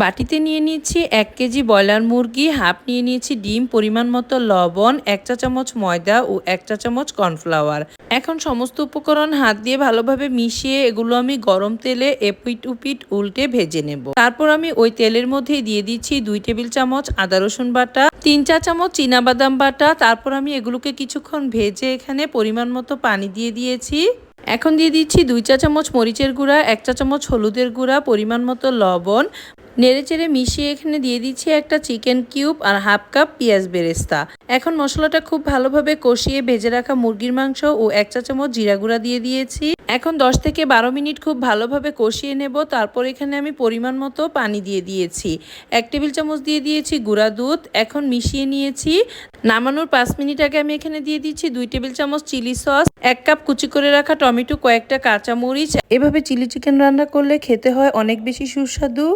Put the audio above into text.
বাটিতে নিয়ে নিয়েছি এক কেজি ব্রয়লার মুরগি, হাফ নিয়ে নিয়েছি ডিম, পরিমাণ মতো লবণ, এক চা চামচ ময়দা ও এক চা চামচ কর্নফ্লাওয়ার। এখন সমস্ত উপকরণ হাত দিয়ে ভালোভাবে মিশিয়ে এগুলো আমি গরম তেলে এপিট উপিট উল্টে ভেজে নেব। তারপর আমি ওই তেলের মধ্যে দিয়ে দিচ্ছি দুই টেবিল চামচ আদা রসুন বাটা, তিন চা চামচ চীনাবাদাম বাটা। তারপর আমি এগুলোকে কিছুক্ষণ ভেজে এখানে পরিমাণ মতো পানি দিয়ে দিয়েছি। এখন দিয়ে দিচ্ছি দুই চা চামচ মরিচের গুঁড়া, এক চা চামচ হলুদের গুঁড়া, পরিমাণ মতো লবণ নেড়েচেড়ে মিশিয়ে এখানে দিয়ে দিচ্ছি একটা চিকেন কিউব আর হাফ কাপ পেঁয়াজ বেরেস্তা। এখন মশলাটা খুব ভালোভাবে কষিয়ে ভেজে রাখা মুরগির মাংস ও এক চা চামচ জিরা গুঁড়া দিয়ে দিয়েছি। এখন দশ থেকে বারো মিনিট খুব ভালোভাবে কষিয়ে নেব, তারপর এখানে আমি পরিমাণ মতো পানি দিয়ে দিয়েছি। এক টেবিল চামচ দিয়ে দিয়েছি গুঁড়া দুধ, এখন মিশিয়ে নিয়েছি। নামানোর পাঁচ মিনিট আগে আমি এখানে দিয়ে দিচ্ছি দুই টেবিল চামচ চিলি সস, এক কাপ কুচি করে রাখা টমেটো, কয়েকটা কাঁচামরিচ। এভাবে চিলি চিকেন রান্না করলে খেতে হয় অনেক বেশি সুস্বাদু।